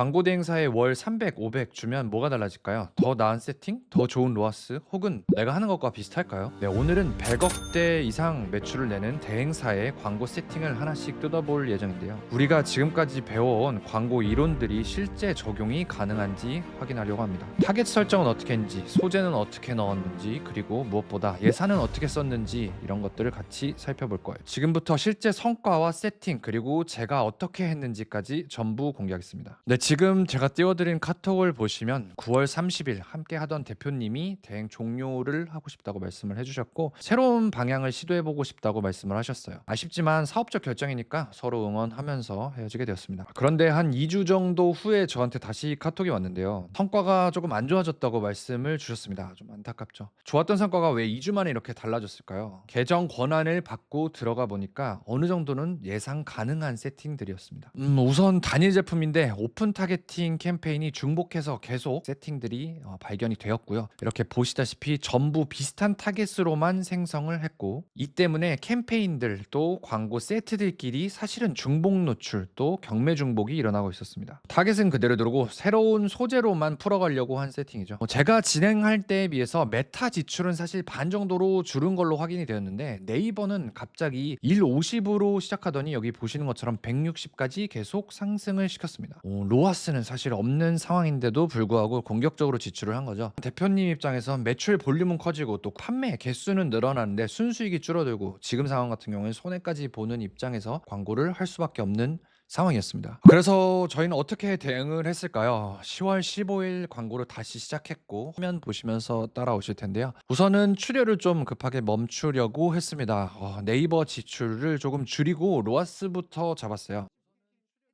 광고 대행사에 월 300, 500 주면 뭐가 달라질까요? 더 나은 세팅? 더 좋은 로아스? 혹은 내가 하는 것과 비슷할까요? 네, 오늘은 100억대 이상 매출을 내는 대행사의 광고 세팅을 하나씩 뜯어볼 예정인데요. 우리가 지금까지 배워온 광고 이론들이 실제 적용이 가능한지 확인하려고 합니다. 타겟 설정은 어떻게 했는지, 소재는 어떻게 넣었는지, 그리고 무엇보다 예산은 어떻게 썼는지 이런 것들을 같이 살펴볼 거예요. 지금부터 실제 성과와 세팅 그리고 제가 어떻게 했는지까지 전부 공개하겠습니다. 네, 지금 제가 띄워드린 카톡을 보시면 9월 30일 함께 하던 대표님이 대행 종료를 하고 싶다고 말씀을 해주셨고 새로운 방향을 시도해보고 싶다고 말씀을 하셨어요. 아쉽지만 사업적 결정이니까 서로 응원하면서 헤어지게 되었습니다. 그런데 한 2주 정도 후에 저한테 다시 카톡이 왔는데요. 성과가 조금 안 좋아졌다고 말씀을 주셨습니다. 좀 안타깝죠. 좋았던 성과가 왜 2주 만에 이렇게 달라졌을까요? 계정 권한을 받고 들어가 보니까 어느 정도는 예상 가능한 세팅들이었습니다. 음, 우선 단일 제품인데 오픈 타겟팅 캠페인이 중복해서 계속 세팅들이 어, 발견이 되었고요. 이렇게 보시다시피 전부 비슷한 타겟으로만 생성을 했고 이 때문에 캠페인들 또 광고 세트들끼리 사실은 중복 노출 또 경매 중복이 일어나고 있었습니다. 타겟은 그대로 두고 새로운 소재로만 풀어가려고 한 세팅이죠. 뭐 제가 진행할 때에 비해서 메타 지출은 사실 반 정도로 줄은 걸로 확인이 되었는데 네이버는 갑자기 1 50으로 시작하더니 여기 보시는 것처럼 160까지 계속 상승을 시켰습니다. 오, 로아스는 사실 없는 상황인데도 불구하고 공격적으로 지출을 한 거죠. 대표님 입장에서 매출 볼륨은 커지고 또 판매 개수는 늘어나는데 순수익이 줄어들고 지금 상황 같은 경우는 손해까지 보는 입장에서 광고를 할 수밖에 없는 상황이었습니다. 그래서 저희는 어떻게 대응을 했을까요? 10월 15일 광고를 다시 시작했고 화면 보시면서 따라오실 텐데요. 우선은 출혈을 좀 급하게 멈추려고 했습니다. 어, 네이버 지출을 조금 줄이고 로아스부터 잡았어요.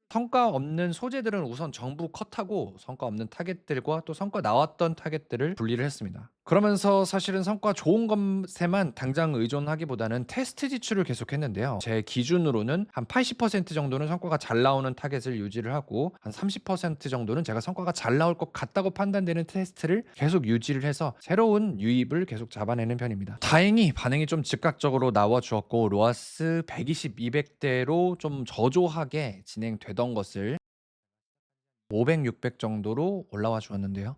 성과 없는 소재들은 우선 정부 컷하고 성과 없는 타겟들과 또 성과 나왔던 타겟들을 분리를 했습니다. 그러면서 사실은 성과 좋은 것에만 당장 의존하기보다는 테스트 지출을 계속했는데요. 제 기준으로는 한 80% 정도는 성과가 잘 나오는 타겟을 유지를 하고 한 30% 정도는 제가 성과가 잘 나올 것 같다고 판단되는 테스트를 계속 유지를 해서 새로운 유입을 계속 잡아내는 편입니다. 다행히 반응이 좀 즉각적으로 나와 주었고 로아스 120, 200대로 좀 저조하게 진행되던 것을 500, 600 정도로 올라와 주었는데요.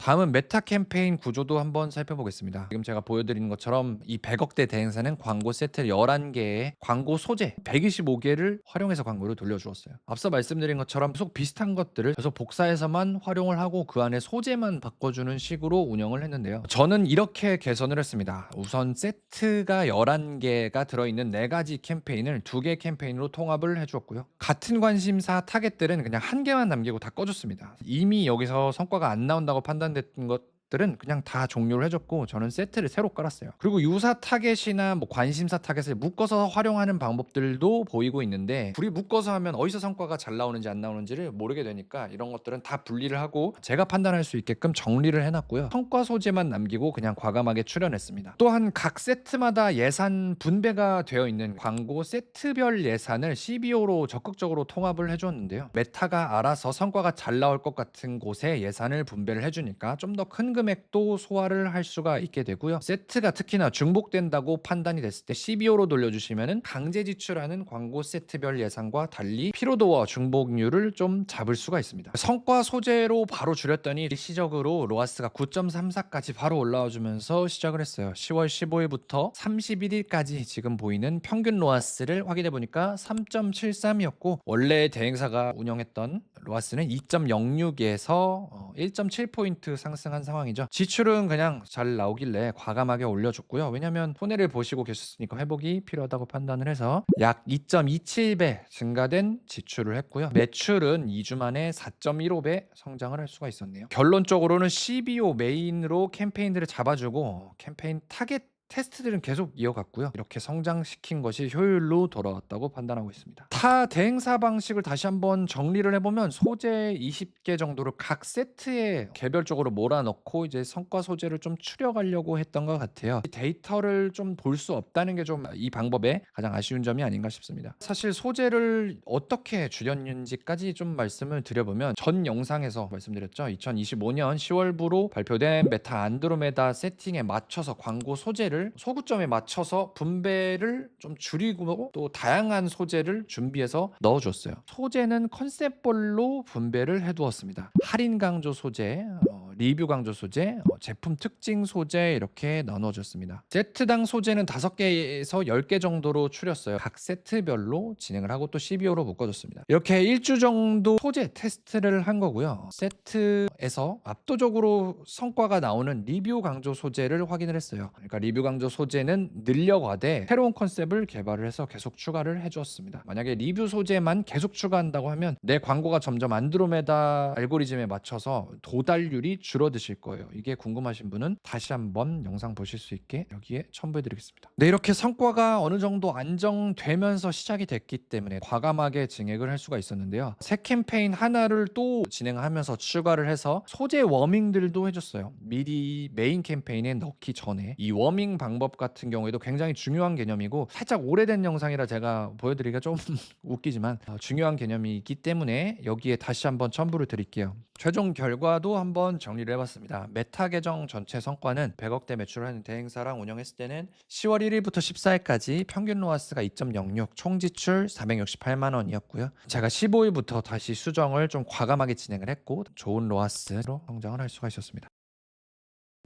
다음은 메타 캠페인 구조도 한번 살펴보겠습니다. 지금 제가 보여드리는 것처럼 이 100억대 대행사는 광고 세트 11개의 광고 소재 125개를 활용해서 광고를 돌려주었어요. 앞서 말씀드린 것처럼 계속 비슷한 것들을 계속 복사해서만 활용을 하고 그 안에 소재만 바꿔주는 식으로 운영을 했는데요. 저는 이렇게 개선을 했습니다. 우선 세트가 11개가 들어있는 4가지 캠페인을 2개 캠페인으로 통합을 해주었고요. 같은 관심사 타겟들은 그냥 한 개만 남기고 다 꺼줬습니다. 이미 여기서 성과가 안 나온다고 판단 됐던 것 들은 그냥 다 종료를 해줬고 저는 세트를 새로 깔았어요. 그리고 유사 타겟이나 뭐 관심사 타겟을 묶어서 활용하는 방법들도 보이고 있는데 둘이 묶어서 하면 어디서 성과가 잘 나오는지 안 나오는지를 모르게 되니까 이런 것들은 다 분리를 하고 제가 판단할 수 있게끔 정리를 해놨고요. 성과 소재만 남기고 그냥 과감하게 출연했습니다. 또한 각 세트마다 예산 분배가 되어 있는 광고 세트별 예산을 CBO로 적극적으로 통합을 해줬는데요. 메타가 알아서 성과가 잘 나올 것 같은 곳에 예산을 분배를 해주니까 좀 더 큰 금액도 소화를 할 수가 있게 되고요. 세트가 특히나 중복된다고 판단이 됐을 때 CBO로 돌려주시면은 강제 지출하는 광고 세트별 예산과 달리 피로도와 중복률을 좀 잡을 수가 있습니다. 성과 소재로 바로 줄였더니 일시적으로 로아스가 9.34까지 바로 올라와 주면서 시작을 했어요. 10월 15일부터 31일까지 지금 보이는 평균 로아스를 확인해 보니까 3.73이었고 원래 대행사가 운영했던 로아스는 2.06에서 1.7포인트 상승한 상황이죠. 지출은 그냥 잘 나오길래 과감하게 올려줬고요. 왜냐면 손해를 보시고 계셨으니까 회복이 필요하다고 판단을 해서 약 2.27배 증가된 지출을 했고요. 매출은 2주 만에 4.15배 성장을 할 수가 있었네요. 결론적으로는 CBO 메인으로 캠페인들을 잡아주고 캠페인 타겟 테스트들은 계속 이어갔고요. 이렇게 성장시킨 것이 효율로 돌아왔다고 판단하고 있습니다. 타 대행사 방식을 다시 한번 정리를 해보면 소재 20개 정도를 각 세트에 개별적으로 몰아넣고 이제 성과 소재를 좀 추려가려고 했던 것 같아요. 이 데이터를 좀 볼 수 없다는 게 좀 이 방법의 가장 아쉬운 점이 아닌가 싶습니다. 사실 소재를 어떻게 줄였는지까지 좀 말씀을 드려보면 전 영상에서 말씀드렸죠. 2025년 10월부로 발표된 메타 안드로메다 세팅에 맞춰서 광고 소재를 매출을 소구점에 맞춰서 분배를 좀 줄이고 또 다양한 소재를 준비해서 넣어줬어요. 소재는 컨셉별로 분배를 해두었습니다. 할인 강조 소재, 어, 리뷰 강조 소재, 어, 제품 특징 소재 이렇게 나눠줬습니다. 세트당 소재는 5개에서 10개 정도로 추렸어요. 각 세트별로 진행을 하고 또 CBO로 묶어줬습니다. 이렇게 일주 정도 소재 테스트를 한 거고요. 세트에서 압도적으로 성과가 나오는 리뷰 강조 소재를 확인을 했어요. 그러니까 리뷰 강조 소재는 늘려가되 새로운 컨셉을 개발을 해서 계속 추가를 해주었습니다. 만약에 리뷰 소재만 계속 추가한다고 하면 내 광고가 점점 안드로메다 알고리즘에 맞춰서 도달률이 줄어드실 거예요. 이게 궁금하신 분은 다시 한번 영상 보실 수 있게 여기에 첨부해 드리겠습니다. 네, 이렇게 성과가 어느 정도 안정되면서 시작이 됐기 때문에 과감하게 진행을 할 수가 있었는데요. 새 캠페인 하나를 또 진행하면서 추가를 해서 소재 워밍들도 해줬어요. 미리 메인 캠페인에 넣기 전에 이 워밍 방법 같은 경우에도 굉장히 중요한 개념이고 살짝 오래된 영상이라 제가 보여드리기가 좀 웃기지만 어, 중요한 개념이 있기 때문에 여기에 다시 한번 첨부를 드릴게요. 최종 결과도 한번 정 리를 해봤습니다. 메타 계정 전체 성과는 100억대 매출을 하는 대행사랑 운영했을 때는 10월 1일부터 14일까지 평균 로아스가 2.06, 총 지출 468만 원이었고요. 제가 15일부터 다시 수정을 좀 과감하게 진행을 했고 좋은 로아스로 성장을 할 수가 있었습니다.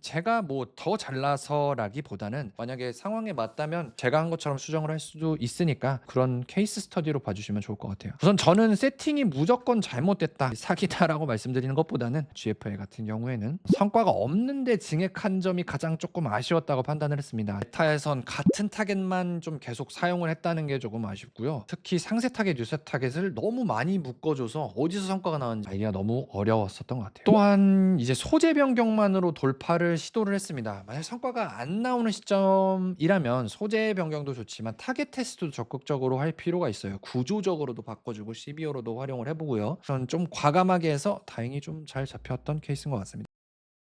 제가 뭐 더 잘나서라기보다는 만약에 상황에 맞다면 제가 한 것처럼 수정을 할 수도 있으니까 그런 케이스 스터디로 봐주시면 좋을 것 같아요. 우선 저는 세팅이 무조건 잘못됐다, 사기다라고 말씀드리는 것보다는 GFL 같은 경우에는 성과가 없는데 증액한 점이 가장 조금 아쉬웠다고 판단을 했습니다. 메타에선 같은 타겟만 좀 계속 사용을 했다는 게 조금 아쉽고요. 특히 상세 타겟, 유세 타겟을 너무 많이 묶어줘서 어디서 성과가 나왔는지 알기가 너무 어려웠었던 것 같아요. 또한 이제 소재 변경만으로 돌파를 시도를 했습니다. 만약 성과가 안 나오는 시점이라면 소재 변경도 좋지만 타겟 테스트도 적극적으로 할 필요가 있어요. 구조적으로도 바꿔주고 CBO로도 활용을 해보고요. 저는 좀 과감하게 해서 다행히 좀 잘 잡혔던 케이스인 것 같습니다.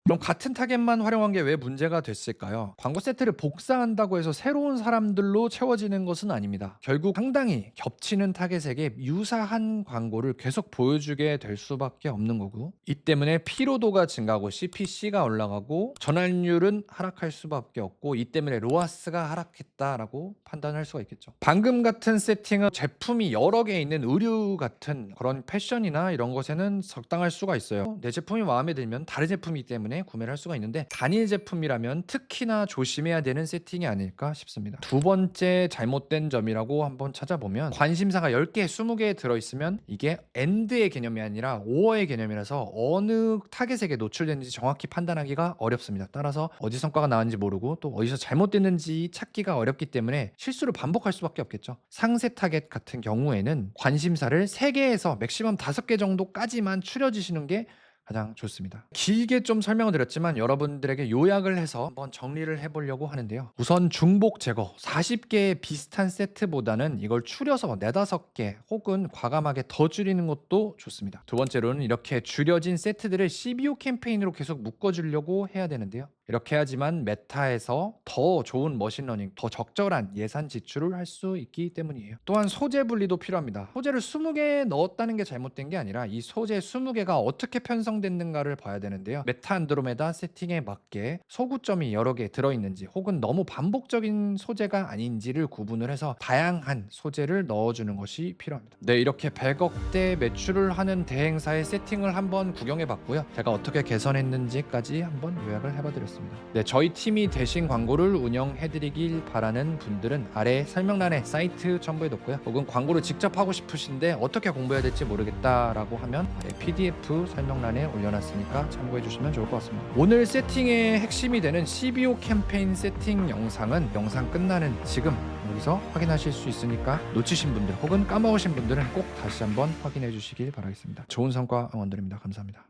그럼 같은 타겟만 활용한 게 왜 문제가 됐을까요? 광고 세트를 복사한다고 해서 새로운 사람들로 채워지는 것은 아닙니다. 결국 상당히 겹치는 타겟에게 유사한 광고를 계속 보여주게 될 수밖에 없는 거고 이 때문에 피로도가 증가하고 CPC가 올라가고 전환율은 하락할 수밖에 없고 이 때문에 로아스가 하락했다라고 판단할 수가 있겠죠. 방금 같은 세팅은 제품이 여러 개 있는 의류 같은 그런 패션이나 이런 것에는 적당할 수가 있어요. 내 제품이 마음에 들면 다른 제품이기 때문에 구매를 할 수가 있는데 단일 제품이라면 특히나 조심해야 되는 세팅이 아닐까 싶습니다. 두 번째 잘못된 점이라고 한번 찾아보면 관심사가 10개, 20개 들어있으면 이게 엔드의 개념이 아니라 오어의 개념이라서 어느 타겟에게 노출됐는지 정확히 판단하기가 어렵습니다. 따라서 어디 성과가 나왔는지 모르고 또 어디서 잘못됐는지 찾기가 어렵기 때문에 실수를 반복할 수밖에 없겠죠. 상세 타겟 같은 경우에는 관심사를 3개에서 맥시멈 5개 정도까지만 추려주시는 게 가장 좋습니다. 길게 좀 설명을 드렸지만 여러분들에게 요약을 해서 한번 정리를 해보려고 하는데요. 우선 중복 제거 40개의 비슷한 세트보다는 이걸 추려서 4, 5개 혹은 과감하게 더 줄이는 것도 좋습니다. 두 번째로는 이렇게 줄여진 세트들을 CBO 캠페인으로 계속 묶어주려고 해야 되는데요. 이렇게 하지만 메타에서 더 좋은 머신러닝, 더 적절한 예산 지출을 할 수 있기 때문이에요. 또한 소재 분리도 필요합니다. 소재를 20개 넣었다는 게 잘못된 게 아니라 이 소재 20개가 어떻게 편성됐는가를 봐야 되는데요. 메타 안드로메다 세팅에 맞게 소구점이 여러 개 들어있는지 혹은 너무 반복적인 소재가 아닌지를 구분을 해서 다양한 소재를 넣어주는 것이 필요합니다. 네, 이렇게 100억대 매출을 하는 대행사의 세팅을 한번 구경해 봤고요. 제가 어떻게 개선했는지까지 한번 요약을 해봐드렸 습니다. 네, 저희 팀이 대신 광고를 운영해드리길 바라는 분들은 아래 설명란에 사이트 첨부해뒀고요. 혹은 광고를 직접 하고 싶으신데 어떻게 공부해야 될지 모르겠다라고 하면 아래 PDF 설명란에 올려놨으니까 참고해주시면 좋을 것 같습니다. 오늘 세팅의 핵심이 되는 CBO 캠페인 세팅 영상은 영상 끝나는 지금 여기서 확인하실 수 있으니까 놓치신 분들 혹은 까먹으신 분들은 꼭 다시 한번 확인해 주시길 바라겠습니다. 좋은 성과 응원드립니다. 감사합니다.